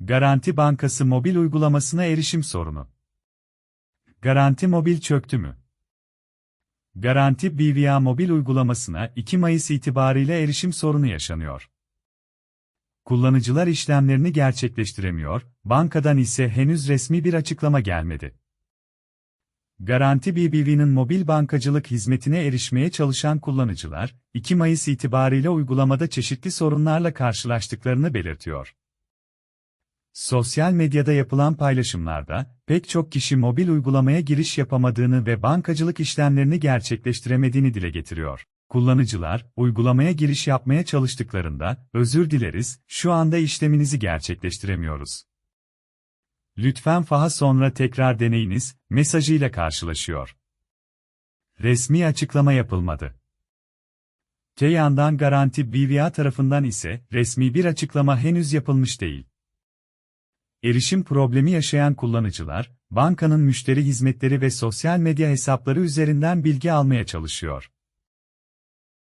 Garanti Bankası mobil uygulamasına erişim sorunu. Garanti Mobil çöktü mü? Garanti BVA mobil uygulamasına 2 Mayıs itibariyle erişim sorunu yaşanıyor. Kullanıcılar işlemlerini gerçekleştiremiyor, bankadan ise henüz resmi bir açıklama gelmedi. Garanti BBV'nin mobil bankacılık hizmetine erişmeye çalışan kullanıcılar, 2 Mayıs itibariyle uygulamada çeşitli sorunlarla karşılaştıklarını belirtiyor. Sosyal medyada yapılan paylaşımlarda, pek çok kişi mobil uygulamaya giriş yapamadığını ve bankacılık işlemlerini gerçekleştiremediğini dile getiriyor. Kullanıcılar, uygulamaya giriş yapmaya çalıştıklarında, özür dileriz, şu anda işleminizi gerçekleştiremiyoruz. Lütfen faha sonra tekrar deneyiniz, mesajıyla karşılaşıyor. Resmi açıklama yapılmadı. Te yandan Garanti BVA tarafından ise, resmi bir açıklama henüz yapılmış değil. Erişim problemi yaşayan kullanıcılar, bankanın müşteri hizmetleri ve sosyal medya hesapları üzerinden bilgi almaya çalışıyor.